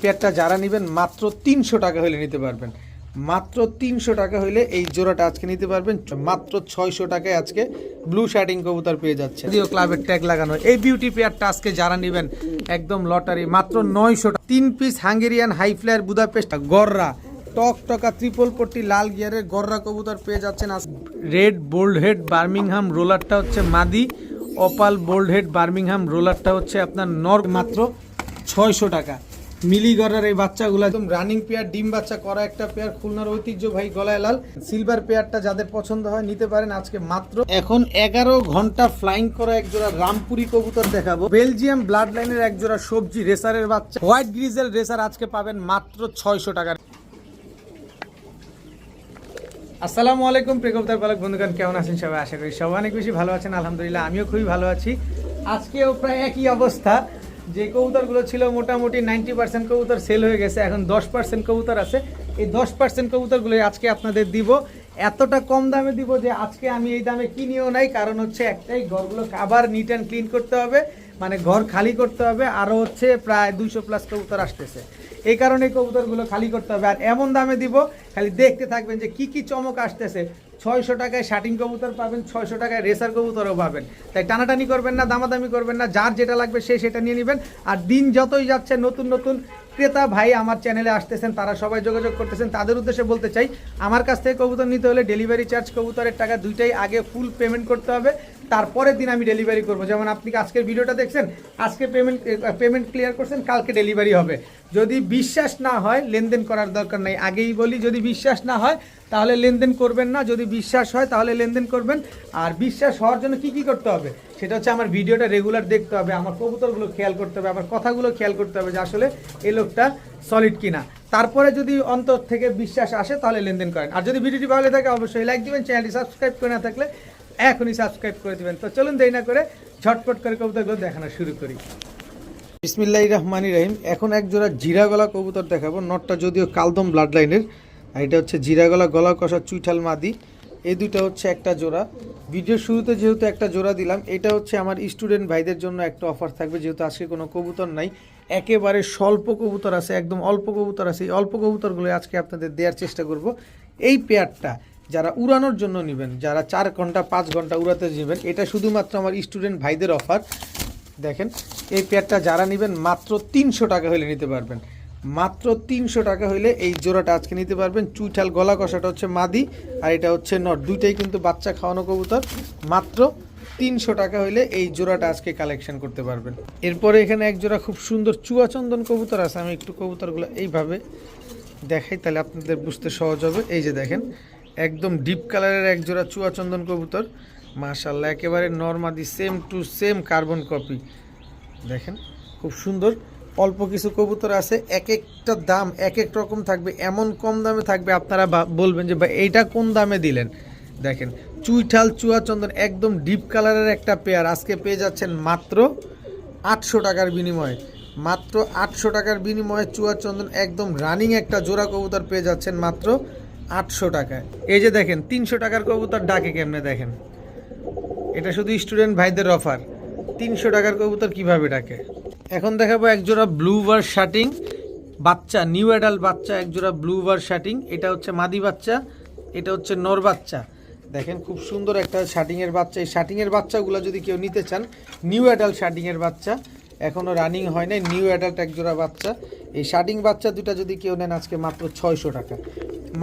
পেয়ারটা যারা নেবেন, মাত্র তিনশো টাকা হলে নিতে পারবেন। মাত্র তিনশো টাকা হলে এই জোড়াটা আজকে নিতে পারবেন। মাত্র ছয়শো টাকায় আজকে ব্লু শার্টিং কবুতর পেয়ে যাচ্ছে যদিও ক্লাবের ট্যাগ লাগানো, এই বিউটি পেয়ারটা আজকে যারা নেবেন, একদম লটারি মাত্র নয়শো তিন piece Hungarian high flyer Budapest গররা, টক টকা ত্রিপল পট্টি লাল গিয়ারের গররা কবুতর পেয়ে যাচ্ছেন রেড বোল্ড হেড বার্মিংহাম রোলারটা হচ্ছে মাদি অপাল বোল্ড হেড বার্মিংহাম রোলারটা হচ্ছে আপনার নর, মাত্র ছয়শো টাকা। মিলি গড়ার এই বাচ্চাগুলো একদম রানিং পেয়ার ডিম বাচ্চা করা একটা পেয়ার খুলনার ঐতিহ্য ভাই গলায় লাল। সিলভার পেয়ারটা যাদের পছন্দ হয় নিতে পারেন আজকে মাত্র। এখন এগারো ঘণ্টা ফ্লাইং করা এক জোড়া রামপুরি কবুতর দেখাবো। বেলজিয়াম ব্লাড লাইনের এক জোড়া সবজি রেসারের বাচ্চা। হোয়াইট গ্রিজেল রেসার আজকে পাবেন মাত্র ছয়শো টাকার আসসালামু আলাইকুম প্রেকবতার পালক বন্ধুগণ, কেমন আছেন সবাই? আশা করি সবাই অনেক বেশি ভালো আছেন। আলহামদুলিল্লাহ, আমিও খুবই ভালো আছি। আজকেও প্রায় একই অবস্থা। যে কবুতরগুলো ছিল মোটামুটি নাইনটি পার্সেন্ট কবুতর সেল হয়ে গেছে, এখন দশ পার্সেন্ট কবুতর আছে। এই দশ পার্সেন্ট কবুতরগুলো আজকে আপনাদের দিব। এতটা কম দামে দিব যে আজকে আমি এই দামে কিনিও নাই, কারণ হচ্ছে একটাই, ঘরগুলো আবার নিট অ্যান্ড ক্লিন করতে হবে মানে ঘর খালি করতে হবে, আরও হচ্ছে প্রায় দুইশো প্লাস কবুতর আসতেছে। এই কারণে কবুতরগুলো খালি করতে হবে। আর এমন দামে দিব, খালি দেখতে থাকবেন যে কি কি চমক আসতেছে। ছয়শো টাকায় শাটিং কবুতর পাবেন, ছয়শো টাকায় রেসার কবুতরও পাবেন। তাই টানাটানি করবেন না, দামাদামি করবেন না, যার যেটা লাগবে সে সেটা নিয়ে নেবেন। আর দিন যতই যাচ্ছে, নতুন নতুন ক্রেতা ভাই আমার চ্যানেলে আসতেছেন, তারা সবাই যোগাযোগ করতেছেন। তাদের উদ্দেশ্যে বলতে চাই, আমার কাছ থেকে কবুতর নিতে হলে ডেলিভারি চার্জ কবুতরের টাকা দুইটাই আগে ফুল পেমেন্ট করতে হবে। তারপরের দিন আমি ডেলিভারি করব। যেমন আপনি আজকের ভিডিওটা দেখছেন, আজকে পেমেন্ট পেমেন্ট ক্লিয়ার করছেন, কালকে ডেলিভারি হবে। যদি বিশ্বাস না হয়, লেনদেন করার দরকার নাই। আগেই বলি, যদি বিশ্বাস না হয় তাহলে লেনদেন করবেন না। যদি বিশ্বাস হয়, তাহলে লেনদেন করবেন। আর বিশ্বাস হওয়ার জন্য কি কি করতে হবে? সেটা হচ্ছে আমার ভিডিওটা রেগুলার দেখতে হবে, আমার কবুতরগুলো খেয়াল করতে হবে, আমার কথাগুলো খেয়াল করতে হবে যে আসলে এই লোকটা সলিড কিনা। তারপরে যদি অন্তর থেকে বিশ্বাস আসে, তাহলে লেনদেন করেন। আর যদি ভিডিওটি ভালো লাগে, অবশ্যই লাইক দিবেন চ্যানেলটি সাবস্ক্রাইব করে না থাকলে এখনই সাবস্ক্রাইব করে দিবেন। তো চলুন দেরি না করে ঝটপট করে কবুতরগুলো দেখানো শুরু করি। বিসমিল্লাহ রহমানি রহিম। এখন এক জোড়া জিরা গলা কবুতর দেখাবো। নটটা যদিও কালদম ব্লাড লাইনের আর এটা হচ্ছে জিরা গলা গলা কষা চুইঠাল মাদি। এই দুইটা হচ্ছে একটা জোড়া। ভিডিও শুরুতে যেহেতু একটা জোড়া দিলাম, এটা হচ্ছে আমার স্টুডেন্ট ভাইদের জন্য একটা অফার থাকবে, যেহেতু আজকে কোনো কবুতর নাই। একেবারে স্বল্প কবুতর আছে, একদম অল্প কবুতর আছে। এই অল্প কবুতরগুলো আজকে আপনাদের দেওয়ার চেষ্টা করব। এই পেয়ারটা যারা উড়ানোর জন্য নেবেন, যারা চার ঘণ্টা, পাঁচ ঘণ্টা উড়াতে নেবেন, এটা শুধুমাত্র আমার স্টুডেন্ট ভাইদের অফার দেখেন, এই পেয়ারটা যারা নেবেন, মাত্র তিনশো টাকা হলে নিতে পারবেন। মাত্র তিনশো টাকা হইলে এই জোড়াটা আজকে নিতে পারবেন। চুইঠাল গলা কষাটা হচ্ছে মাদি, আর এটা হচ্ছে নট দুইটাই কিন্তু বাচ্চা খাওয়ানো কবুতর। মাত্র তিনশো টাকা হইলে এই জোড়াটা আজকে কালেকশন করতে পারবেন। এরপরে এখানে এক জোড়া খুব সুন্দর চুয়াচন্দন কবুতর আছে। আমি একটু কবুতরগুলো এইভাবে দেখাই, তাহলে আপনাদের বুঝতে সহজ হবে। এই যে দেখেন, একদম ডিপ কালারের এক জোড়া চুয়াচন্দন কবুতর। মাশাল্লাহ একেবারে নর্মাদি same to same carbon copy দেখেন, খুব সুন্দর। অল্প কিছু কবুতর আছে এক একটা দাম এক এক রকম থাকবে, এমন কম দামে থাকবে, আপনারা বলবেন যে ভাই এইটা কোন দামে দিলেন? দেখেন, চুইঠাল চুয়া চন্দন একদম ডিপ কালারের একটা পেয়ার, আজকে পেয়ে যাচ্ছেন মাত্র আটশো টাকার বিনিময়ে। মাত্র আটশো টাকার বিনিময়ে চুয়াচন্দন একদম রানিং একটা জোড়া কবুতর পেয়ে যাচ্ছেন মাত্র আটশো টাকায়। এই যে দেখেন, তিনশো টাকার কবুতর ডাকে কেমনে দেখেন? এটা শুধু স্টুডেন্ট ভাইদের অফার তিনশো টাকার কবুতর কীভাবে ডাকে? এখন দেখাবো এক জোড়া ব্লু বার শার্টিং বাচ্চা নিউ অ্যাডাল্ট বাচ্চা, এক জোড়া ব্লু বার শার্টিং এটা হচ্ছে মাদি বাচ্চা, এটা হচ্ছে নর বাচ্চা। দেখেন খুব সুন্দর একটা শার্টিংয়ের বাচ্চা। এই শার্টিংয়ের বাচ্চাগুলো যদি কেউ নিতে চান নিউ অ্যাডাল্ট শার্টিংয়ের বাচ্চা এখনও রানিং হয় নাই নিউ অ্যাডাল্ট এক জোড়া বাচ্চা। এই শার্টিং বাচ্চা দুটা যদি কেউ নেন, আজকে মাত্র ছয়শো টাকা।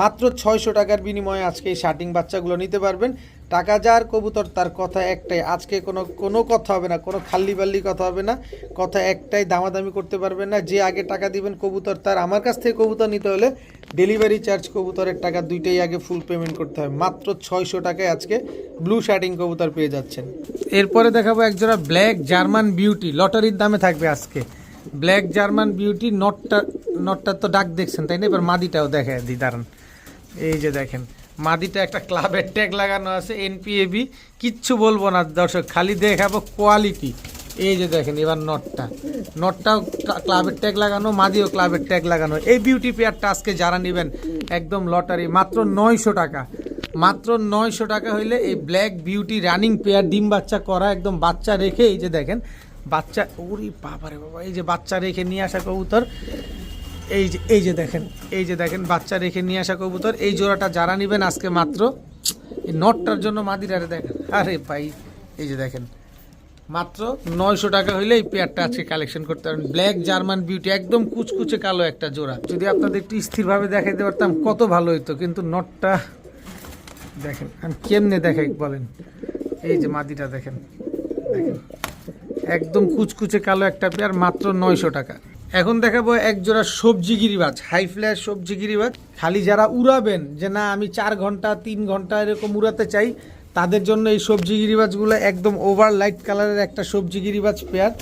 মাত্র ছয়শো টাকার বিনিময়ে আজকে এই শার্টিং বাচ্চাগুলো নিতে পারবেন। টাকা যার কবুতর, তার কথা একটাই, আজকে কোনো কোনো কথা হবে না, কোনো খাল্লি বাল্লি কথা হবে না, কথা একটাই, দামাদামি করতে পারবেন না, যে আগে টাকা দিবেন কবুতর, তার আমার কাছ থেকে কবুতর নিতে হলে ডেলিভারি চার্জ কবুতরের টাকা দুইটাই আগে ফুল পেমেন্ট করতে হয়, মাত্র ছয়শো টাকায় আজকে ব্লু শার্টিং কবুতর পেয়ে যাচ্ছেন। এরপরে দেখাবো একজোড়া ব্ল্যাক জার্মান বিউটি লটারির দামে থাকবে আজকে। ব্ল্যাক জার্মান বিউটি নটটা নটটা তো ডাক দেখছেন, তাই না? এবার মাদিটাও দেখে দি, দাঁড়ান। এই যে দেখেন মাদিটা একটা ক্লাবের ট্যাগ লাগানো আছে এনপিএবি কিচ্ছু বলব না দর্শক, খালি দেখাবো কোয়ালিটি এই যে দেখেন, এবার নটটা নটটাও ক্লাবের ট্যাগ লাগানো মাদিও ক্লাবের ট্যাগ লাগানো। এই বিউটি পেয়ারটা আজকে যারা নেবেন, একদম লটারি মাত্র নয়শো টাকা। মাত্র নয়শো টাকা হইলে এই ব্ল্যাক বিউটি রানিং পেয়ার ডিম বাচ্চা করা একদম বাচ্চা রেখে, এই যে দেখেন, বাচ্চা ওরে বাবারে বাবা, এই যে বাচ্চা রেখে নিয়ে আসা কবুতর। এই যে এই যে দেখেন, এই যে দেখেন, বাচ্চা রেখে নিয়ে আসা কবুতর। এই জোড়াটা যারা নেবেন আজকে মাত্র, এই নটটার জন্য মাদিরারে দেখেন, আরে ভাই, এই যে দেখেন, মাত্র নয়শো টাকা হইলে এই পেয়ারটা আজকে কালেকশন করতে পারেন ব্ল্যাক জার্মান বিউটি একদম কুচকুচে কালো একটা জোড়া। যদি আপনাদের একটু স্থিরভাবে দেখাইতে পারতাম, কত ভালো হইতো, কিন্তু নটটা দেখেন, আমি কেমনে দেখাই বলেন। এই যে মাদিটা দেখেন দেখেন, একদম কুচকুচে কালো একটা পেয়ার, মাত্র নয়শো টাকা। এখন দেখাবো এক জোড়া সবজি গিরিবাজ হাই ফ্ল্যাশ সবজি গিরিবাজ খালি যারা উড়াবেন যে না, আমি চার ঘণ্টা, তিন ঘণ্টা এরকম উড়াতে চাই, তাদের জন্য এই সবজি গিরিবাজগুলো একদম ওভার লাইট কালারের একটা সবজি গিরিবাজ পেয়ার।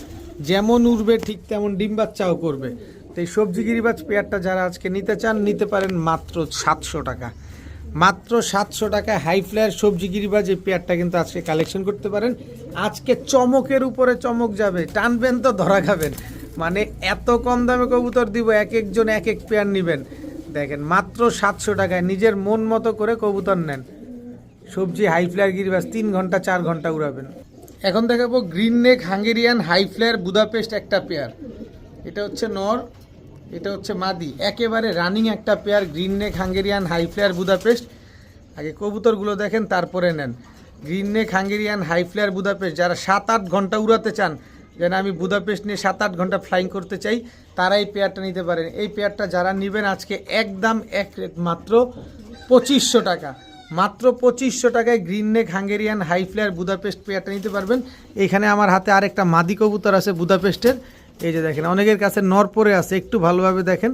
যেমন উড়বে, ঠিক তেমন ডিম বাচ্চাও করবে। তো এই সবজি গিরিবাজ পেয়ারটা যারা আজকে নিতে চান, নিতে পারেন মাত্র সাতশো টাকা। মাত্র সাতশো টাকা হাই ফ্লেয়ার সবজি গিরিবাজ এই পেয়ারটা কিন্তু আজকে কালেকশন করতে পারেন। আজকে চমকের উপরে চমক যাবে, টানবেন তো, ধরা খাবেন। মানে এত কম দামে কবুতর দিব, এক একজন এক এক পেয়ার নেবেন। দেখেন, মাত্র সাতশো টাকায় নিজের মন মতো করে কবুতর নেন। সবজি হাই ফ্লেয়ার গিরিবাজ তিন ঘণ্টা, চার ঘণ্টা উড়াবেন। এখন দেখাবো green neck Hungarian high flyer Budapest একটা পেয়ার এটা হচ্ছে নর, এটা হচ্ছে মাদি। একেবারে রানিং একটা pair green neck Hungarian high flyer Budapest আগে কবুতরগুলো দেখেন, তারপরে নেন। Green neck Hungarian high flyer Budapest যারা সাত আট ঘণ্টা উড়াতে চান যেন আমি বুদাপেস্ট নিয়ে সাত আট ঘণ্টা ফ্লাইং করতে চাই তারা এই পেয়ারটা নিতে পারেন। এই পেয়ারটা যারা নেবেন আজকে একদম এক মাত্র পঁচিশশো টাকা। মাত্র পঁচিশশো টাকায় green neck Hungarian high flyer Budapest পেয়ারটা নিতে পারবেন। এখানে আমার হাতে আরেকটা মাদি কবুতর আছে বুদাপেস্টের। এই যে দেখেন, অনেকের কাছে নর পরে আছে, একটু ভালোভাবে দেখেন।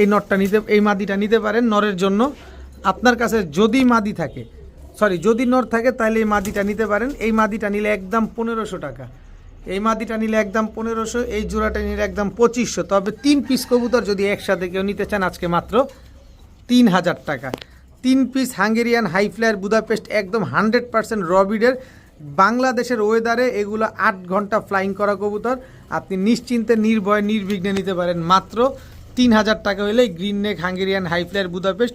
এই নরটা নিতে, এই মাদিটা নিতে পারেন নরের জন্য। আপনার কাছে যদি মাদি থাকে সরি যদি নর থাকে, তাহলে এই মাদিটা নিতে পারেন। এই মাদিটা নিলে একদম পনেরোশো টাকা। এই মাদিটা নিলে একদম পনেরোশো, এই জোড়াটা নিলে একদম পঁচিশশো। তবে তিন পিস কবুতর যদি একসাথে কেউ নিতে চান আজকে মাত্র তিন হাজার টাকা। তিন piece Hungarian high flyer Budapest একদম হান্ড্রেড পার্সেন্ট রবিডের। বাংলাদেশের ওয়েদারে এগুলো আট ঘণ্টা ফ্লাইং করা কবুতর। আপনি নিশ্চিন্তে, নির্ভয়, নির্বিঘ্নে নিতে পারেন। মাত্র তিন হাজার টাকা হলে green neck Hungarian high flyer Budapest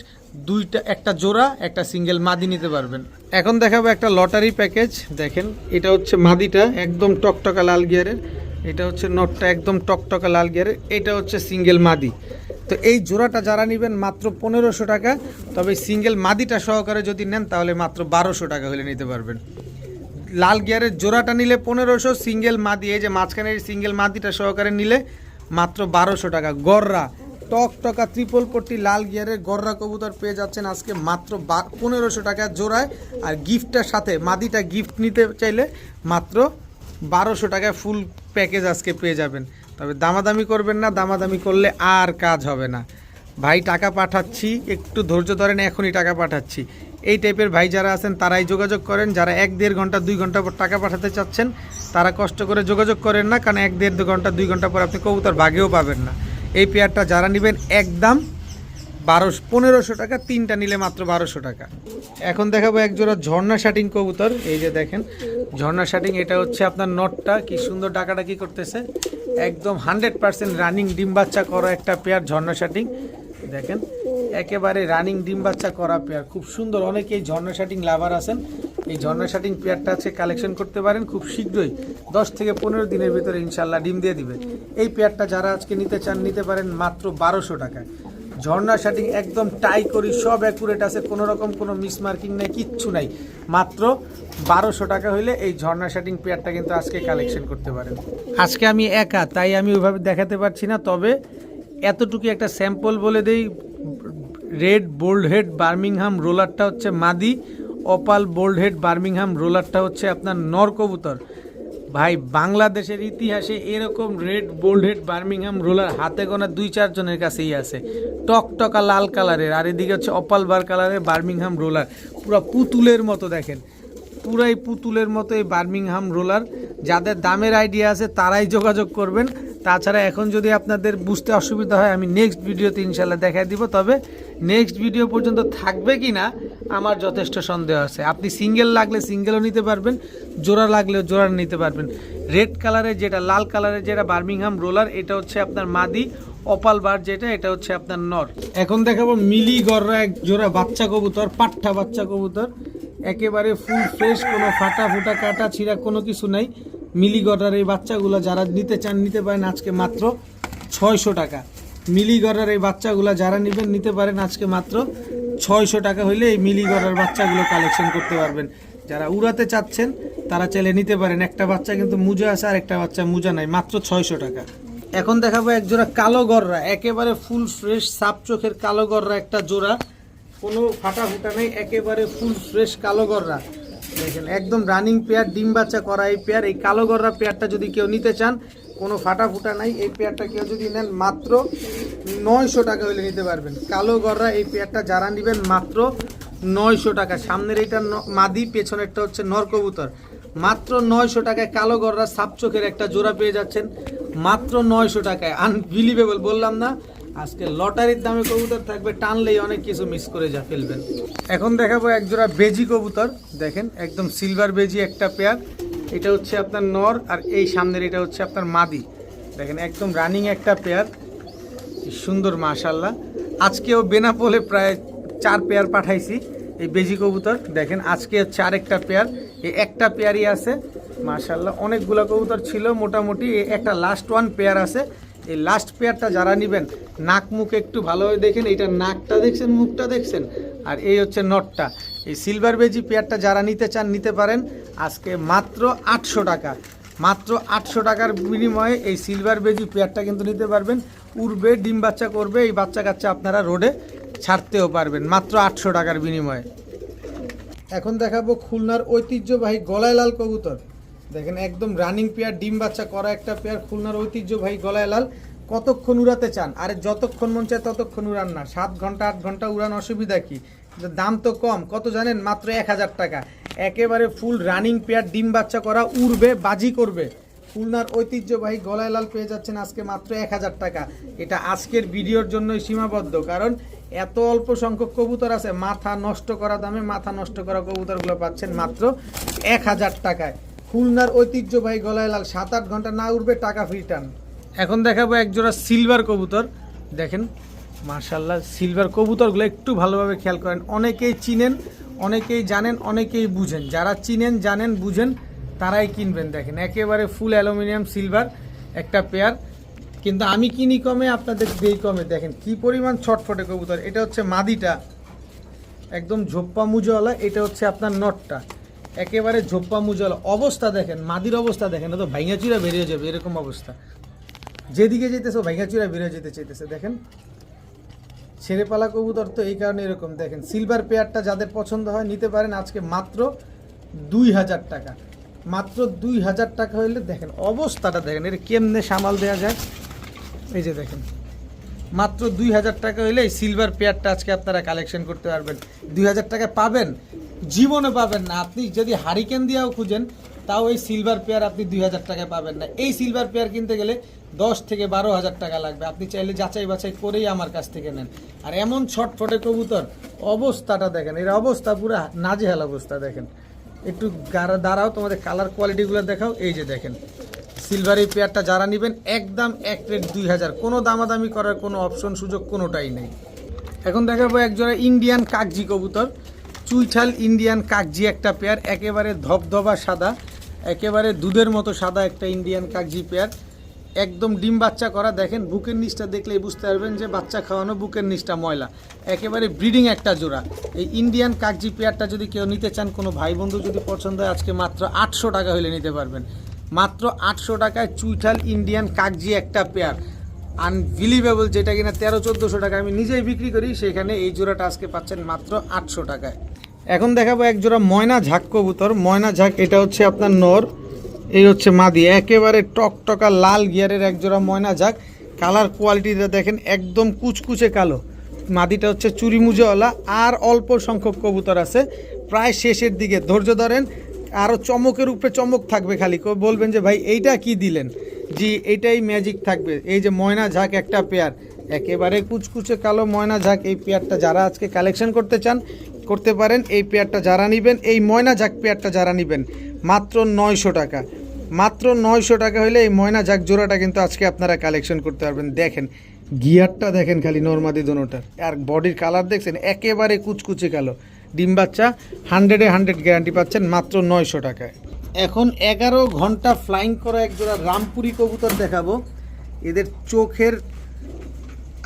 দুইটা, একটা জোড়া, একটা সিঙ্গেল মাদি নিতে পারবেন। এখন দেখাবো একটা লটারি প্যাকেজ দেখেন, এটা হচ্ছে মাদিটা, একদম টকটকা লাল গিয়ারের। এটা হচ্ছে নটটা একদম টকটকা লাল গিয়ারের, এটা হচ্ছে সিঙ্গেল মাদি। তো এই জোড়াটা যারা নেবেন মাত্র পনেরোশো টাকা, তবে সিঙ্গেল মাদিটা সহকারে যদি নেন, তাহলে মাত্র বারোশো টাকা হলে নিতে পারবেন। লাল গিয়ারের জোড়াটা নিলে পনেরোশো সিঙ্গেল মাদি, এই যে মাঝখানে সিঙ্গেল মাদিটা সহকারে নিলে মাত্র বারোশো টাকা। গররা টক টকা ত্রিপল পট্টি লাল গিয়ারের গররা কবুতর পেয়ে যাচ্ছেন আজকে মাত্র পনেরোশো টাকা জোড়ায়। আর গিফটটার সাথে মাদিটা গিফট নিতে চাইলে মাত্র বারোশো টাকায় ফুল প্যাকেজ আজকে পেয়ে যাবেন। তবে দামাদামি করবেন না, দামাদামি করলে আর কাজ হবে না। ভাই, টাকা পাঠাচ্ছি, একটু ধৈর্য ধরেন, এখনই টাকা পাঠাচ্ছি। এই টাইপের ভাই যারা আছেন, তারাই যোগাযোগ করেন। যারা এক দেড় ঘণ্টা, দুই ঘণ্টা পর টাকা পাঠাতে চাচ্ছেন, তারা কষ্ট করে যোগাযোগ করেন না, কারণ এক দেড় ঘণ্টা, দুই ঘণ্টা পর আপনি কবুতর ভাগেও পাবেন না। এই পেয়ারটা যারা নেবেন একদম বারোশো, পনেরোশো টাকা, তিনটা নিলে মাত্র বারোশো টাকা। এখন দেখাবো এক জোড়া ঝর্ণা শাটিং কবুতর, এই যে দেখেন। ঝর্ণা শাটিং এটা হচ্ছে আপনার নটটা, কি সুন্দর টাকাটা কি করতেছে। একদম হান্ড্রেড পার্সেন্ট রানিং ডিম বাচ্চা করা একটা পেয়ার ঝর্ণা শাটিং দেখেন একেবারে রানিং ডিম বাচ্চা করা পেয়ার খুব সুন্দর। অনেকেই ঝর্ণা শাটিং লাভার আছেন। এই ঝর্ণা শাটিং পেয়ারটা আছে কালেকশন করতে পারেন খুব শীঘ্রই। দশ থেকে পনেরো দিনের ভিতরে ইনশাল্লাহ ডিম দিয়ে দিবে। এই পেয়ারটা যারা আজকে নিতে চান, নিতে পারেন মাত্র বারোশো টাকায়। ঝর্ণা শাটিং একদম টাই করি, সব অ্যাকুরেট আছে, কোনো রকম কোনো মিসমার্কিং নেই, কিচ্ছু নাই। মাত্র বারোশো টাকা হইলে এই ঝর্ণা শাটিং পেয়ারটা কিন্তু আজকে কালেকশন করতে পারেন। আজকে আমি একা, তাই আমি ওইভাবে দেখাতে পারছি না, তবে এতটুকু একটা স্যাম্পল বলে দেই। রেড বোল্ড হেড বার্মিংহাম রোলারটা হচ্ছে মাদি, অপাল বোল্ড হেড বার্মিংহাম রোলারটা হচ্ছে আপনার নর কবুতর। ভাই, বাংলাদেশের ইতিহাসে এরকম red bald head Birmingham roller হাতে গোনা দুই চারজনের কাছেই আছে। টকটকা লাল কালারের, আর এদিকে হচ্ছে অপাল বার কালারের বার্মিংহাম রোলার। পুরো পুতুলের মতো দেখেন। পুরাই পুতুলের মতো এই বার্মিংহাম রোলার। যাদের দামের আইডিয়া আছে, তারাই যোগাযোগ করবেন। তাছাড়া এখন যদি আপনাদের বুঝতে অসুবিধা হয়, আমি নেক্সট ভিডিওতে ইনশাল্লাহ দেখাই দিব, তবে নেক্সট ভিডিও পর্যন্ত থাকবে কি না, আমার যথেষ্ট সন্দেহ আছে। আপনি সিঙ্গেল লাগলে সিঙ্গেলও নিতে পারবেন, জোড়া লাগলেও জোড়া নিতে পারবেন। রেড কালারের যেটা, লাল কালারের যেটা বার্মিংহাম রোলার এটা হচ্ছে আপনার মাদি অপাল বার যেটা, এটা হচ্ছে আপনার নর। এখন দেখাবো মিলি গররা এক জোড়া বাচ্চা কবুতর, পাট্টা বাচ্চা কবুতর। একেবারে ফুল ফ্রেশ কোনো ফাটা ফুটা, কাটা, ছিঁড়া কোনো কিছু নাই। মিলি গররার এই বাচ্চাগুলো যারা নিতে চান, নিতে পারেন আজকে মাত্র ছয়শো টাকা। মিলি গড়ার এই বাচ্চাগুলো যারা নেবেন, নিতে পারেন আজকে মাত্র ছয়শো টাকা হইলে এই মিলি গড়ার বাচ্চাগুলো কালেকশন করতে পারবেন। যারা উড়াতে চাচ্ছেন, তারা চাইলে নিতে পারেন। একটা বাচ্চা কিন্তু মুজা আছে আর একটা বাচ্চা মুজা নাই, মাত্র ছয়শো টাকা। এখন দেখাবো এক জোড়া কালো গররা, একেবারে ফুল ফ্রেশ, সাপ চোখের কালো গররা একটা জোড়া। কোনো ফাটা ফুটা নেই, একেবারে ফুল ফ্রেশ কালো গররা। দেখেন, একদম রানিং পেয়ার ডিম বাচ্চা করা এই পেয়ার এই কালো গররা পেয়ারটা যদি কেউ নিতে চান, কোনো ফাটা ফুটা নাই। এই পেয়ারটা কেউ যদি নেন, মাত্র নয়শো টাকা হলে নিতে পারবেন। কালো গররা এই পেয়ারটা যারা নেবেন, মাত্র নয়শো টাকা। সামনের এইটা মাদি, পেছনেরটা হচ্ছে নরকবুতর। মাত্র নয়শো টাকায় কালো গররা সাপ চোখের একটা জোড়া পেয়ে যাচ্ছেন। মাত্র নয়শো টাকায়। আনবিলিভেবল বললাম না। আজকে লটারির দামে কবুতর থাকবে, টানলেই অনেক কিছু মিস করে যা ফেলবেন। এখন দেখাবো এক জোড়া বেজি কবুতর। দেখেন, একদম সিলভার বেজি একটা পেয়ার এটা হচ্ছে আপনার নর, আর এই সামনের এটা হচ্ছে আপনার মাদি। দেখেন, একদম রানিং একটা পেয়ার সুন্দর মাশাল্লাহ আজকেও বেনাপোলে প্রায় চার পেয়ার পাঠাইছি এই বেজি কবুতর। দেখেন, আজকে হচ্ছে আরেকটা পেয়ার এই একটা পেয়ারই আছে। মাশাল্লাহ অনেকগুলো কবুতর ছিল মোটামুটি। একটা লাস্ট ওয়ান পেয়ার আছে। এই লাস্ট পেয়ারটা যারা নেবেন, নাক মুখ একটু ভালোভাবে দেখেন এটা নাকটা দেখছেন, মুখটা দেখছেন, আর এই হচ্ছে নটটা। এই সিলভার বেজি পেয়ারটা যারা নিতে চান, নিতে পারেন, আজকে মাত্র আটশো টাকা। মাত্র আটশো টাকার বিনিময়ে এই সিলভার বেজি পেয়ারটা কিন্তু নিতে পারবেন। উড়বে, ডিম বাচ্চা করবে, এই বাচ্চা কাচ্চা আপনারা রোডে ছাড়তেও পারবেন, মাত্র আটশো টাকার বিনিময়ে। এখন দেখাবো খুলনার ঐতিহ্যবাহী গলায় লাল কবুতর। দেখেন, একদম রানিং পেয়ার ডিম বাচ্চা করা একটা পেয়ার খুলনার ঐতিহ্যবাহী গলায় লাল। কতক্ষণ উড়াতে চান? আরে, যতক্ষণ মন চায় ততক্ষণ উড়ান না। সাত ঘণ্টা, আট ঘণ্টা উড়ান অসুবিধা কি? দাম তো কম। কত জানেন? মাত্র এক হাজার টাকা। একেবারে ফুল রানিং পেয়ার ডিম বাচ্চা করা, উড়বে, বাজি করবে। খুলনার ঐতিহ্যবাহী গলায় লাল পেয়ে যাচ্ছেন আজকে মাত্র এক হাজার টাকা। এটা আজকের ভিডিওর জন্যই সীমাবদ্ধ। কারণ এত অল্প সংখ্যক কবুতর আছে, মাথা নষ্ট করা দামে মাথা নষ্ট করা কবুতরগুলো পাচ্ছেন মাত্র এক হাজার টাকায়। খুলনার ঐতিহ্যবাহী গলায় লাল সাত আট ঘণ্টা না উঠবে টাকা রিটার্ন এখন দেখাবো এক জোড়া সিলভার কবুতর। দেখেন মার্শাল্লাহ সিলভার কবুতরগুলো একটু ভালোভাবে খেয়াল করেন। অনেকেই চিনেন, অনেকেই জানেন, অনেকেই বুঝেন। যারা চিনেন, জানেন, বুঝেন, তারাই কিনবেন, দেখেন। একেবারে ফুল অ্যালুমিনিয়াম সিলভার একটা পেয়ার। কিন্তু আমি কিনি কমে, আপনাদের দেই কমে। দেখেন, কি পরিমাণ ছটফটে কবুতর। এটা হচ্ছে মাদিটা। একদম ঝোপ্পা মুজওয়ালা এটা হচ্ছে আপনার নটটা। একেবারে ঝোপ্পা মুজল অবস্থা দেখেন, মাদির অবস্থা দেখেন তো ভাইঙাচুরা বেরিয়ে যাবে, এরকম অবস্থা। যেদিকে যেতেছে ভাইঙাচুরা বেরিয়ে যেতে চাইতেছে, দেখেন। ছেড়ে পালা কবুতর তো এই কারণে এরকম, দেখেন সিলভার পেয়ারটা যাদের পছন্দ হয় নিতে পারেন, আজকে মাত্র দুই হাজার টাকা। মাত্র দুই হাজার টাকা হইলে দেখেন, অবস্থাটা দেখেন, এটা কেমনে সামাল দেওয়া যায়? এই যে দেখেন, মাত্র দুই হাজার টাকা হইলে সিলভার পেয়ারটা আজকে আপনারা কালেকশন করতে পারবেন। দুই হাজার টাকা পাবেন জীবনে পাবেন না। আপনি যদি হারিকেন দিয়েও খুঁজেন, তাও এই সিলভার পেয়ার আপনি দুই হাজার টাকায় পাবেন না। এই সিলভার পেয়ার কিনতে গেলে দশ থেকে বারো হাজার টাকা লাগবে। আপনি চাইলে যাচাই বাছাই করেই আমার কাছ থেকে নেন। আর এমন ছটফটে কবুতর, অবস্থাটা দেখেন, এর অবস্থা পুরো নাজেহাল অবস্থা দেখেন। একটু দাঁড়াও, তোমাদের কালার কোয়ালিটিগুলো দেখাও। এই যে দেখেন সিলভার এই পেয়ারটা যারা নেবেন, একদম এক রেট দুই হাজার। কোনো দামাদামি করার কোনো অপশন সুযোগ কোনোটাই নেই। এখন দেখাবো একজোড়া ইন্ডিয়ান কাকজি কবুতর। চুইঠাল ইন্ডিয়ান কাকজি একটা পেয়ার, একেবারে ধবধবা সাদা, একেবারে দুধের মতো সাদা একটা ইন্ডিয়ান কাকজি পেয়ার। একদম ডিম বাচ্চা করা, দেখেন বুকের নিচটা দেখলেই বুঝতে পারবেন যে বাচ্চা খাওয়ানো বুকের নিচটা ময়লা, একেবারে ব্রিডিং একটা জোড়া। এই ইন্ডিয়ান কাকজি পেয়ারটা যদি কেউ নিতে চান, কোনো ভাই বন্ধু যদি পছন্দ হয়, আজকে মাত্র আটশো টাকা হলে নিতে পারবেন। মাত্র আটশো টাকায় চুইঠাল ইন্ডিয়ান কাকজি একটা পেয়ার। আনবিলিভেবল যেটা কিনা তেরো, চোদ্দোশো টাকা, আমি নিজেই বিক্রি করি, সেখানে এই জোড়াটা আজকে পাচ্ছেন মাত্র আটশো টাকায়। এখন দেখাবো এক জোড়া ময়না ঝাক কবুতর। ময়না ঝাক, এটা হচ্ছে আপনার নর, এই হচ্ছে মাদি। একেবারে টকটকা লাল গিয়ারের এক জোড়া ময়না ঝাক। কালার কোয়ালিটিটা দেখেন একদম কুচকুচে কালো। মাদিটা হচ্ছে চুরি মুজোওয়ালা আর অল্প সংখ্যক কবুতর আছে। প্রায় শেষের দিকে, ধৈর্য ধরেন আরও চমকের উপরে চমক থাকবে খালি। বলবেন যে, ভাই, এইটা কি দিলেন? জি, এইটাই ম্যাজিক থাকবে। এই যে ময়না ঝাঁক একটা পেয়ার একেবারে কুচকুচে কালো ময়না ঝাঁক। এই পেয়ারটা যারা আজকে কালেকশন করতে চান করতে পারেন। এই পেয়ারটা যারা নেবেন, এই ময়না ঝাঁক পেয়ারটা যারা নেবেন, মাত্র নয়শো টাকা। মাত্র নয়শো টাকা হলে এই ময়না ঝাঁক জোড়াটা কিন্তু আজকে আপনারা কালেকশন করতে পারবেন। দেখেন, গিয়ারটা দেখেন খালি নর্মাদি দোনোটার। আর বডির কালার দেখছেন, একেবারে কুচকুচে কালো। ডিম বাচ্চা, হান্ড্রেডে হান্ড্রেড গ্যারান্টি পাচ্ছেন, মাত্র নয়শো টাকায়। এখন এগারো ঘণ্টা ফ্লাইং করা এক জোড়া রামপুরি কবুতর দেখাবো। এদের চোখের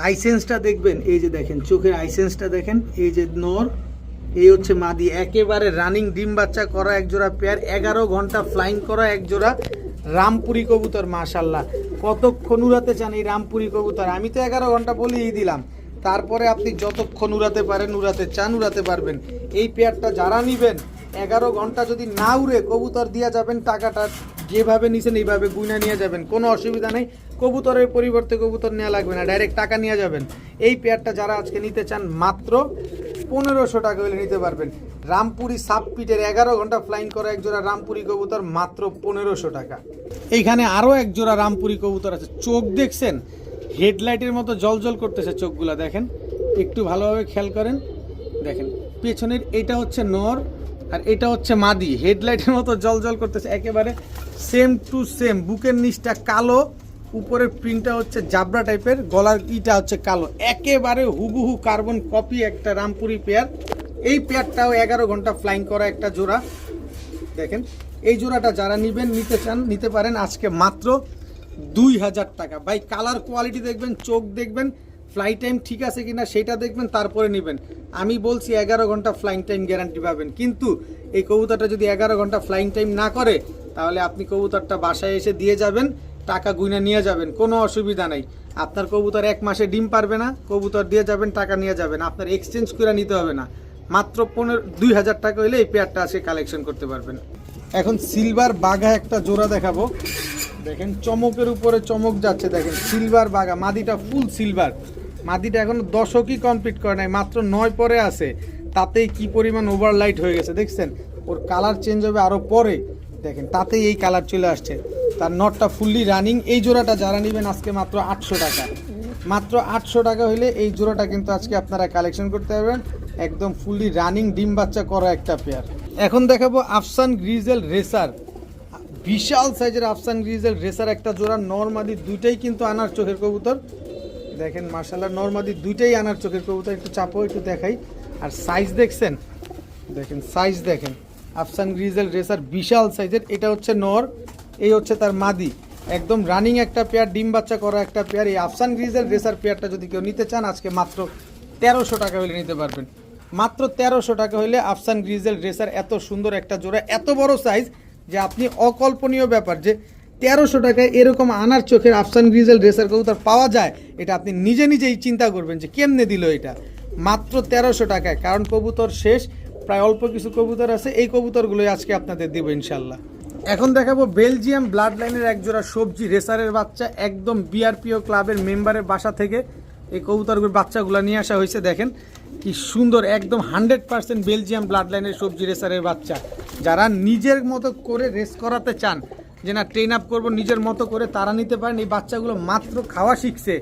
আইসেন্সটা দেখবেন, এই যে দেখেন, চোখের আইসেন্সটা দেখেন, এই যে নর। এই হচ্ছে মাদি। একেবারে রানিং ডিম বাচ্চা করা এক জোড়া পেয়ার এগারো ঘণ্টা ফ্লাইং করা এক জোড়া রামপুরি কবুতর মাশাল্লাহ কতক্ষণ উড়াতে চান এই রামপুরি কবুতর? আমি তো এগারো ঘণ্টা বলেই দিলাম। তারপরে আপনি যতক্ষণ উড়াতে পারেন, উড়াতে চান, উড়াতে পারবেন। এই পেয়ারটা যারা নিবেন, এগারো ঘণ্টা যদি না উড়ে কবুতর দিয়া যাবেন, টাকাটা যেভাবে নিছেন এইভাবে গুইনা নিয়ে যাবেন। কোনো অসুবিধা নেই। কবুতরের পরিবর্তে কবুতর নেওয়া লাগবে না। ডাইরেক্ট টাকা নিয়ে যাবেন। এই পেয়ারটা যারা আজকে নিতে চান মাত্র পনেরোশো টাকা হলে নিতে পারবেন। রামপুরি সাব পিটের এগারো ঘণ্টা ফ্লাইং করা এক জোড়া রামপুরি কবুতর মাত্র পনেরোশো টাকা। এইখানে আরও এক জোড়া রামপুরি কবুতর আছে। চোখ দেখছেন? হেডলাইটের মতো জল জল করতেছে চোখগুলা, দেখেন? একটু ভালোভাবে খেয়াল করেন। দেখেন, পেছনের এটা হচ্ছে নর আর এটা হচ্ছে মাদি। হেডলাইটের মতো জল জল করতেছে। একেবারে সেম টু সেম, বুকের নিচটা কালো, উপরের প্রিন্টটা হচ্ছে জাবরা টাইপের গলার ইটা হচ্ছে কালো। একেবারে হুবহু কার্বন কপি একটা রামপুরি পেয়ার এই পেয়ারটাও এগারো ঘণ্টা ফ্লাইং করা একটা জোড়া। দেখেন, এই জোড়াটা যারা নিবেন, নিতে চান, নিতে পারেন, আজকে মাত্র দুই হাজার টাকা। ভাই কালার কোয়ালিটি দেখবেন, চোখ দেখবেন ফ্লাই টাইম ঠিক আছে কিনা সেটা দেখবেন, তারপরে নেবেন। আমি বলছি এগারো ঘণ্টা ফ্লাইং টাইম গ্যারান্টি পাবেন। কিন্তু এই কবুতরটা যদি এগারো ঘণ্টা ফ্লাইং টাইম না করে তাহলে আপনি কবুতরটা বাসায় এসে দিয়ে যাবেন, টাকা গুইনা নিয়ে যাবেন, কোনো অসুবিধা নাই। আপনার কবুতর এক মাসে ডিম পারবে না, কবুতর দিয়ে যাবেন, টাকা নিয়ে যাবেন, আপনার এক্সচেঞ্জ করে নিতে হবে না। মাত্র পনেরো, দুই হাজার টাকা হলে এই পেয়ারটা আজকে কালেকশন করতে পারবেন। এখন সিলভার বাঘা একটা জোড়া দেখাবো। দেখেন, চমকের উপরে চমক যাচ্ছে, দেখেন সিলভার বাঘা, মাদিটা ফুল সিলভার মাদিটা এখন দশকই কমপ্লিট করে নাই, মাত্র নয় পরে আছে। তাতেই কি পরিমাণ ওভারলাইট হয়ে গেছে, দেখছেন? ওর কালার চেঞ্জ হবে আরও পরে। দেখেন, তাতেই এই কালার চলে আসছে। তার নটটা ফুললি রানিং এই জোড়াটা যারা নেবেন আজকে মাত্র আটশো টাকা। মাত্র আটশো টাকা হলে এই জোড়াটা কিন্তু আজকে আপনারা কালেকশন করতে পারবেন। একদম ফুললি রানিং ডিম বাচ্চা করা একটা পেয়ার এখন দেখাবো আফসান গ্রিজেল রেসার। বিশাল সাইজের আফসান গ্রিজেল রেসার একটা জোড়া, নর্মাদি দুইটাই কিন্তু আনার চোখের কবুতর। দেখেন মার্শাল্লাহ নর্মাদি দুইটাই আনার চোখের কবুতর। একটু চাপো, একটু দেখাই। আর সাইজ দেখছেন? দেখেন সাইজ দেখেন। আফসান গ্রিজেল রেসার বিশাল সাইজের, এটা হচ্ছে নর, এই হচ্ছে তার মাদি। একদম রানিং একটা পেয়ার ডিম বাচ্চা করা একটা পেয়ার এই আফসান গ্রিজেল রেসার পেয়ারটা যদি কেউ নিতে চান, আজকে মাত্র তেরোশো টাকা হলে নিতে পারবেন। মাত্র তেরোশো টাকা হলে আফসান গ্রিজেল রেসার এত সুন্দর একটা জোড়া, এত বড় সাইজ যে আপনি অকল্পনীয় ব্যাপার যে তেরোশো টাকায় এরকম আনার চোখের আফসান গ্রিজেল রেসার কবুতর পাওয়া যায়, এটা আপনি নিজে নিজেই চিন্তা করবেন যে কেমনে দিল এটা। মাত্র তেরোশো টাকায়, কারণ কবুতর শেষ প্রায় অল্প কিছু কবুতর আছে, এই কবুতরগুলোই আজকে আপনাদের দেবো ইনশাল্লাহ। এখন দেখাবো বেলজিয়াম ব্লাড লাইনের একজোড়া সবজি, রেসারের বাচ্চা, একদম বিআরপিও ক্লাবের মেম্বারের বাসা থেকে এই কবুতরগুলোর বাচ্চাগুলো নিয়ে আসা হয়েছে, দেখেন কি সুন্দর, একদম হান্ড্রেড পার্সেন্ট বেলজিয়াম ব্লাড লাইনের সবজি, রেসারের বাচ্চা। যারা নিজের মতো করে রেস করাতে চান, যে না ট্রেন আপ করব নিজের মতো করে, তারা নিতে পারেন। এই বাচ্চাগুলো মাত্র খাওয়া শিখছে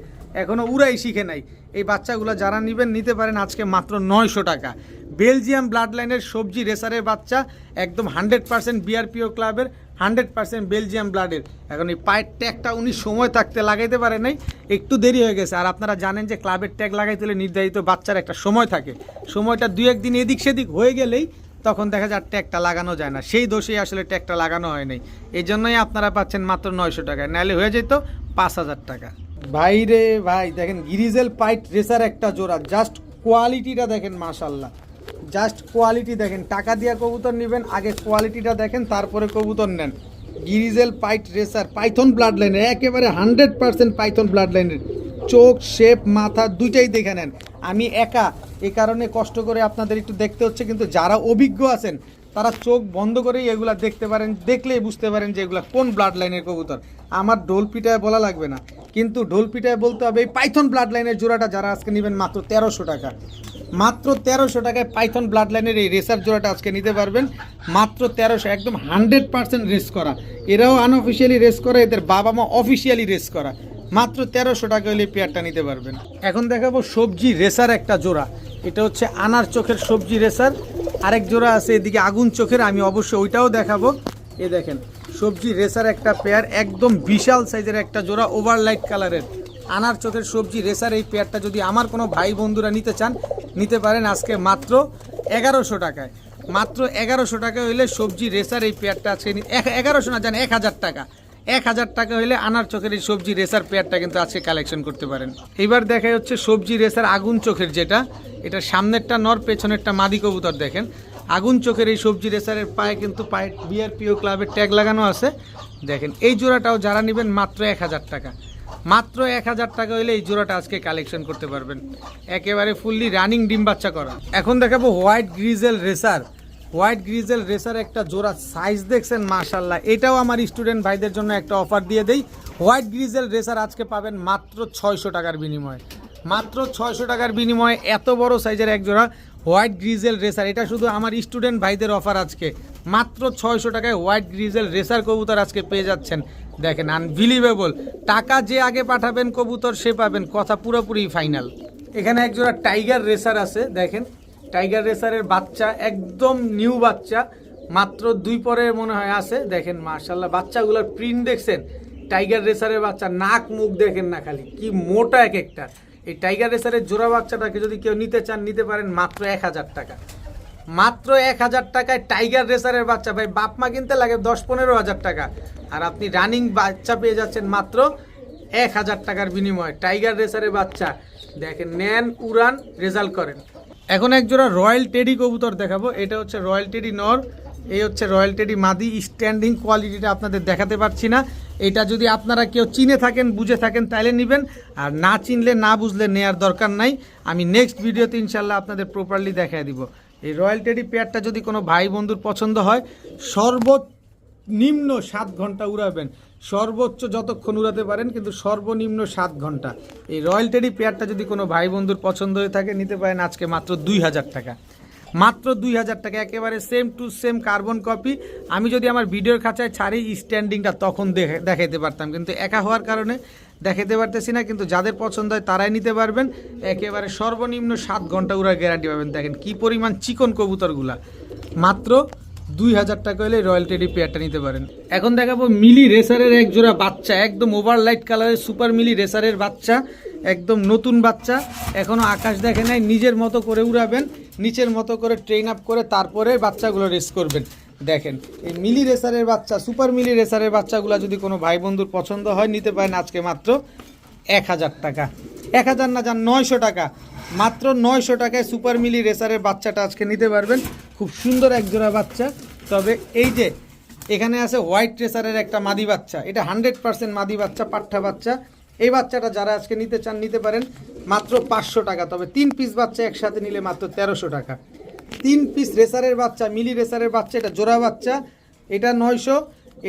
এখনও উড়াই শিখে নাই। এই বাচ্চাগুলো যারা নেবেন, নিতে পারেন আজকে মাত্র নয়শো টাকা। বেলজিয়াম ব্লাড লাইনের সবজি রেসারের বাচ্চা, একদম হান্ড্রেড পার্সেন্ট বিআরপিও ক্লাবের, হান্ড্রেড পার্সেন্ট বেলজিয়াম ব্লাডের। এখন এই পায়ের ট্যাগটা উনি সময় থাকতে লাগাইতে পারে নাই, একটু দেরি হয়ে গেছে। আর আপনারা জানেন যে ক্লাবের ট্যাগ লাগাইতে হলে নির্ধারিত বাচ্চার একটা সময় থাকে। সময়টা দুই একদিন এদিক সেদিক হয়ে গেলেই তখন দেখা যায় ট্যাগটা লাগানো যায় না। সেই দোষেই আসলে ট্যাগটা লাগানো হয় নাই। এই জন্যই আপনারা পাচ্ছেন মাত্র নয়শো টাকায় নাহলে হয়ে যেত পাঁচ হাজার টাকা। ভাই রে ভাই, দেখেন গিরিজেল পাইট রেসার একটা জোড়া। জাস্ট কোয়ালিটিটা দেখেন মাশাল্লাহ জাস্ট কোয়ালিটি দেখেন। টাকা দিয়ে কবুতর নেবেন, আগে কোয়ালিটিটা দেখেন, তারপরে কবুতর নেন। Grizzle pied racer python blood লাইনের একেবারে হান্ড্রেড পার্সেন্ট পাইথন ব্লাড লাইনের চোখ শেপ মাথা দুইটাই দেখে নেন। আমি একা এই কারণে কষ্ট করে আপনাদের একটু দেখতে হচ্ছে, কিন্তু যারা অভিজ্ঞ আছেন, তারা চোখ বন্ধ করেই এগুলা দেখতে পারেন, দেখলেই বুঝতে পারেন যে এগুলা কোন ব্লাড লাইনের কবুতর। আমার ঢোল পিটায় বলা লাগবে না। কিন্তু ঢোল পিটায় বলতে হবে এই পাইথন ব্লাড লাইনের জোড়াটা যারা আজকে নেবেন মাত্র তেরোশো টাকা। মাত্র তেরোশো টাকায় পাইথন ব্লাড লাইনের এই রেসার জোড়াটা আজকে নিতে পারবেন। মাত্র তেরোশো, একদম হান্ড্রেড পার্সেন্ট রেস করা। এরাও আনঅফিসিয়ালি রেস করে, এদের বাবা মা অফিসিয়ালি রেস করা। মাত্র তেরোশো টাকা হলে পেয়ারটা নিতে পারবেন। এখন দেখাবো সবজি রেসার একটা জোড়া। এটা হচ্ছে আনার চোখের সবজি রেসার আরেক জোড়া আছে এদিকে আগুন চোখের, আমি অবশ্যই ওইটাও দেখাবো। এ দেখেন, সবজি রেসার একটা পেয়ার একদম বিশাল সাইজের একটা জোড়া ওভারলাইট কালারের আনার চোখের সবজি রেসার এই পেয়ারটা যদি আমার কোনো ভাই বন্ধুরা নিতে চান, নিতে পারেন আজকে মাত্র এগারোশো টাকায়। মাত্র এগারোশো টাকা হইলে সবজি রেসার এই পেয়ারটা আজকে এগারোশো না, জান, এক হাজার টাকা। এক হাজার টাকা হলে আনার চোখের এই সবজি রেসার পেয়ারটা কিন্তু আজকে কালেকশন করতে পারেন। এবার দেখা হচ্ছে সবজি রেসার আগুন চোখের যেটা, এটা সামনেরটা নর, পেছনেরটা মাদি কবুতর দেখেন। আগুন চোখের এই সবজি রেসারের পায়ে কিন্তু পায়ে বিআরপিও ক্লাবের ট্যাগ লাগানো আছে। দেখেন, এই জোড়াটাও যারা নেবেন মাত্র এক হাজার টাকা। মাত্র এক হাজার টাকা হলে এই জোড়াটা আজকে কালেকশন করতে পারবেন। একেবারে ফুললি রানিং ডিম বাচ্চা করা। এখন দেখাবো white grizzle racer white grizzle racer একটা জোড়া সাইজ দেখছেন মাশাল্লাহ এটাও আমার স্টুডেন্ট ভাইদের জন্য একটা অফার দিয়ে দেই। হোয়াইট গ্রিজেল রেসার আজকে পাবেন মাত্র ছয়শো টাকার বিনিময়ে। মাত্র ছয়শো টাকার বিনিময়ে এত বড় সাইজের এক জোড়া। White grizzle racer. এটা শুধু আমার স্টুডেন্ট ভাইদের অফার আজকে। মাত্র ছয়শো টাকায় হোয়াইট গ্রিজেল রেসার কবুতর আজকে পেয়ে যাচ্ছেন। দেখেন আনবিলিভেবল টাকা যে আগে পাঠাবেন কবুতর, সে পাবেন। কথা পুরোপুরি ফাইনাল এখানে একজোড়া টাইগার রেসার আছে, দেখেন। টাইগার রেসারের বাচ্চা, একদম নিউ বাচ্চা। মাত্র দুই পরে মনে হয় আছে। দেখেন মার্শাল্লাহ বাচ্চাগুলোর প্রিন্ট দেখছেন। টাইগার রেসারের বাচ্চা, নাক মুখ দেখেন না খালি। কি মোটা এক একটা। এই টাইগার রেসারের জোড়া বাচ্চাটাকে যদি কেউ নিতে চান, নিতে পারেন মাত্র এক হাজার টাকা। মাত্র এক হাজার টাকায় টাইগার রেসারের বাচ্চা। ভাই, বাপ মা কিনতে লাগে দশ পনেরো হাজার টাকা। আর আপনি রানিং বাচ্চা পেয়ে যাচ্ছেন মাত্র এক হাজার টাকার বিনিময়ে। টাইগার রেসারের বাচ্চা। দেখেন, নেন, উড়ান, রেজাল্ট করেন। এখন এক জোড়া রয়্যাল টেডি কবুতর দেখাবো। এটা হচ্ছে রয়্যাল টেডি নর। এই হচ্ছে রয়্যাল টেডি মাদি স্ট্যান্ডিং কোয়ালিটিটা আপনাদের দেখাতে পারছি না। এটা যদি আপনারা কেউ চিনে থাকেন, বুঝে থাকেন তাহলে নেবেন। আর না চিনলে, না বুঝলে নেয়ার দরকার নাই। আমি নেক্সট ভিডিওতে ইনশাল্লাহ আপনাদের প্রপারলি দেখায় দিব। এই রয়্যাল টেডি পেয়ারটা যদি কোনো ভাই বন্ধুর পছন্দ হয়, সর্বনিম্ন সাত ঘণ্টা উড়াবেন। সর্বোচ্চ যতক্ষণ উড়াতে পারেন, কিন্তু সর্বনিম্ন সাত ঘণ্টা। এই রয়্যাল টেডি পেয়ারটা যদি কোনো ভাই বন্ধুর পছন্দ হয়ে থাকে, নিতে পারেন আজকে মাত্র দুই হাজার টাকা। মাত্র দুই হাজার টাকা, একেবারে same to same carbon copy আমি যদি আমার ভিডিওর খাঁচায় ছাড়ি স্ট্যান্ডিংটা তখন দেখে, দেখাইতে পারতাম। কিন্তু একা হওয়ার কারণে দেখাতে পারতেছি না। কিন্তু যাদের পছন্দ হয়, তারাই নিতে পারবেন। একেবারে সর্বনিম্ন সাত ঘণ্টা উড়ার গ্যারান্টি পাবেন। দেখেন কি পরিমাণ চিকন কবুতরগুলা। মাত্র দুই হাজার টাকা হলে রয়্যাল টেডি পেয়ারটা নিতে পারেন। এখন দেখাবো মিলি রেসারের এক জোড়া বাচ্চা। একদম ওভার লাইট কালারের সুপার মিলি রেসারের বাচ্চা। একদম নতুন বাচ্চা। এখনও আকাশ দেখে নাই, নিজের মতো করে উড়াবেন। নিচের মতো করে ট্রেন আপ করে তারপরে বাচ্চাগুলো রেস করবেন। দেখেন, এই মিলি রেসারের বাচ্চা সুপার মিলি রেসারের বাচ্চাগুলো যদি কোনো ভাই বন্ধুর পছন্দ হয়, নিতে পারেন আজকে মাত্র এক হাজার টাকা। এক হাজার না যান নয়শো টাকা। মাত্র নয়শো টাকায় সুপার মিলি রেসারের বাচ্চাটা আজকে নিতে পারবেন। খুব সুন্দর এক জোড়া বাচ্চা। তবে এই যে, এখানে আছে হোয়াইট রেসারের একটা মাদি বাচ্চা। এটা হান্ড্রেড পার্সেন্ট মাদি বাচ্চা পাঠা বাচ্চা। এই বাচ্চাটা যারা আজকে নিতে চান, নিতে পারেন। মাত্র পাঁচশো টাকা, তবে তিন পিস বাচ্চা একসাথে নিলে মাত্র তেরোশো টাকা। তিন পিস রেসারের বাচ্চা, মিলি রেসারের বাচ্চা, এটা জোড়া বাচ্চা, এটা নয়শো,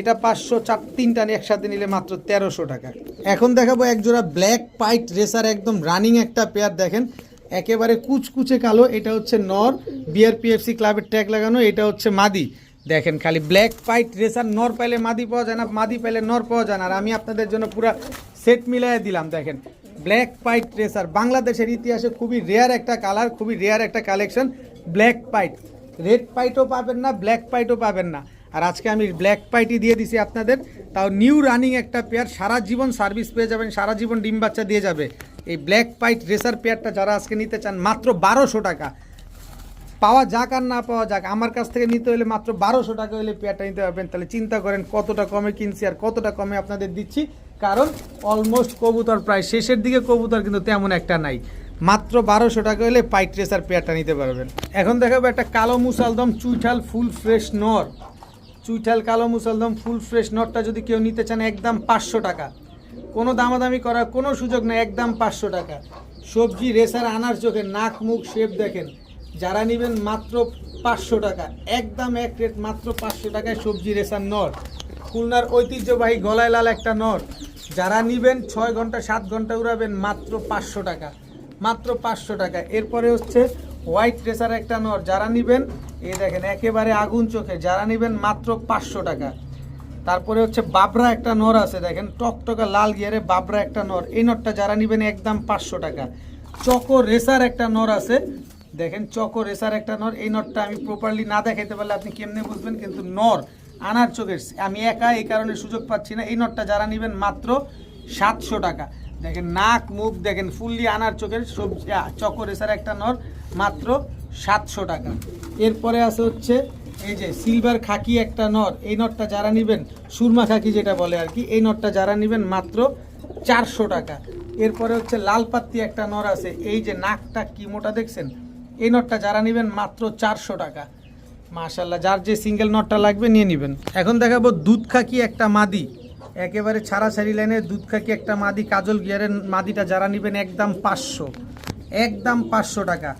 এটা পাঁচশো, চার, তিনটা একসাথে নিলে মাত্র তেরোশো টাকা। এখন দেখাবো এক জোড়া ব্ল্যাক পাইট রেসার একদম রানিং একটা পেয়ার দেখেন। একেবারে কুচকুচে কালো, এটা হচ্ছে নর বিআরপিএফসি ক্লাবের ট্যাগ লাগানো, এটা হচ্ছে মাদি। দেখেন, খালি ব্ল্যাক পাইট রেসার নর পাইলে মাদি পাওয়া যায় না, মাদি পাইলে নর পাওয়া যায় না। আর আমি আপনাদের জন্য পুরো সেট মিলাই দিলাম, দেখেন। ব্ল্যাক পাইট রেসার বাংলাদেশের ইতিহাসে খুবই রেয়ার একটা কালার খুবই রেয়ার একটা কালেকশন ব্ল্যাক পাইট রেড পাইটও পাবেন না ব্ল্যাক পাইটও পাবেন না। আর আজকে আমি ব্ল্যাক পাইটই দিয়ে দিছি আপনাদের। তাও নিউ রানিং একটা পেয়ার সারা জীবন সার্ভিস পেয়ে যাবেন, সারা জীবন ডিম বাচ্চা দিয়ে যাবে। এই ব্ল্যাক পাইট রেসার পেয়ারটা যারা আজকে নিতে চান, মাত্র বারোশো টাকা। পাওয়া যাক আর না পাওয়া যাক, আমার কাছ থেকে নিতে হলে মাত্র বারোশো টাকা হলে পেয়ারটা নিতে পারবেন। তাহলে চিন্তা করেন কতটা কমে কিনছি আর কতটা কমে আপনাদের দিচ্ছি। কারণ অলমোস্ট কবুতর প্রায় শেষের দিকে কবুতর কিন্তু তেমন একটা নাই। মাত্র বারোশো টাকা হলে পাইট রেসার পেয়ারটা নিতে পারবেন। এখন দেখাবো একটা কালো মুসালদম চুইঠাল ফুল ফ্রেশ নর। চুইঠাল কালো মুসালদম ফুল ফ্রেশ নটটা যদি কেউ নিতে চান, একদম পাঁচশো টাকা। কোনো দামাদামি করার কোনো সুযোগ নেই, একদম পাঁচশো টাকা। সবজি রেসার আনার চোখে নাক মুখ শেপ দেখেন। যারা নেবেন মাত্র পাঁচশো টাকা, একদম এক রেট মাত্র পাঁচশো টাকায় সবজি রেসার নর। খুলনার ঐতিহ্যবাহী গলায় লাল একটা নর। যারা নেবেন ছয় ঘণ্টা, সাত ঘণ্টা উড়াবেন মাত্র পাঁচশো টাকা। মাত্র পাঁচশো টাকা। এরপরে হচ্ছে হোয়াইট রেসার একটা নর। যারা নিবেন, এই দেখেন, একেবারে আগুন চোখে। যারা নিবেন মাত্র পাঁচশো টাকা। তারপরে হচ্ছে বাবরা একটা নর আছে, দেখেন, টকটকা লাল গিয়ারে বাবরা একটা নর। এই নরটা যারা নিবেন একদম পাঁচশো টাকা। চকো রেসার একটা নর আছে। দেখেন, চকো রেসার একটা নর। এই নরটা আমি প্রপারলি না দেখাইতে পারলে আপনি কেমনে বুঝবেন? কিন্তু নর আনার চোখের আমি একা এই কারণে সুযোগ পাচ্ছি না। এই নরটা যারা নেবেন মাত্র সাতশো টাকা। দেখেন নাক মুখ দেখেন ফুললি আনার চোখের সবজি আ, চকো রেসার একটা নর মাত্র সাতশো টাকা। এরপরে আছে হচ্ছে এই যে সিলভার খাকি একটা নর এই নটটা যারা নেবেন সুরমা খাকি যেটা বলে আর কি এই নটটা যারা নেবেন মাত্র চারশো টাকা। এরপরে হচ্ছে লাল পাত্তি একটা নর আছে। এই যে নাকটা কি মোটা দেখছেন? এই নটটা যারা নেবেন মাত্র চারশো টাকা। মাশাল্লাহ যার যে সিঙ্গেল নটটা লাগবে নিয়ে নেবেন। এখন দেখাবো দুধ খাকি একটা মাদি। একেবারে ছাড়াছাড়ি লাইনের দুধ খাকি একটা মাদি, কাজল গিয়ারের মাদিটা যারা নেবেন একদম পাঁচশো। একদম পাঁচশো টাকা।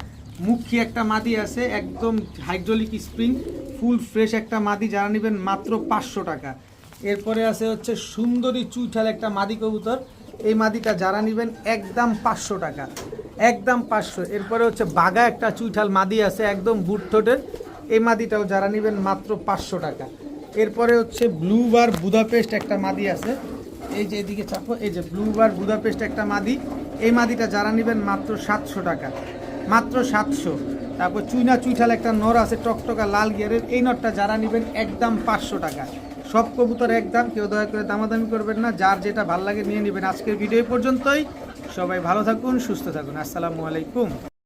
মুখী একটা মাদি আছে, একদম হাইড্রোলিক স্প্রিং ফুল ফ্রেশ একটা মাদি যারা নেবেন মাত্র পাঁচশো টাকা। এরপরে আছে হচ্ছে সুন্দরী চুইঠাল একটা মাদি কবুতর। এই মাদিটা যারা নেবেন একদম পাঁচশো টাকা। একদম পাঁচশো। এরপরে হচ্ছে বাগা একটা চুইঠাল মাদি আছে, একদম বুট ঠোঁটের। এই মাদিটাও যারা নেবেন মাত্র পাঁচশো টাকা। এরপরে হচ্ছে ব্লু বার বুদাপেস্ট একটা মাদি আছে। এই যে এদিকে চাপো, এই যে ব্লু বার বুদাপেস্ট একটা মাদি। এই মাদিটা যারা নেবেন মাত্র সাতশো টাকা। মাত্র সাতশো। তারপর চুইনা চুইঠাল একটা নর আছে, টকটকা লাল গিয়ারের। এই নটটা যারা নেবেন একদম পাঁচশো টাকা। সব কবুতর একদম, কেউ দয়া করে দামাদামি করবেন না। যার যেটা ভালো লাগে নিয়ে নেবেন। আজকের ভিডিও পর্যন্তই। সবাই ভালো থাকুন, সুস্থ থাকুন। আসসালামু আলাইকুম।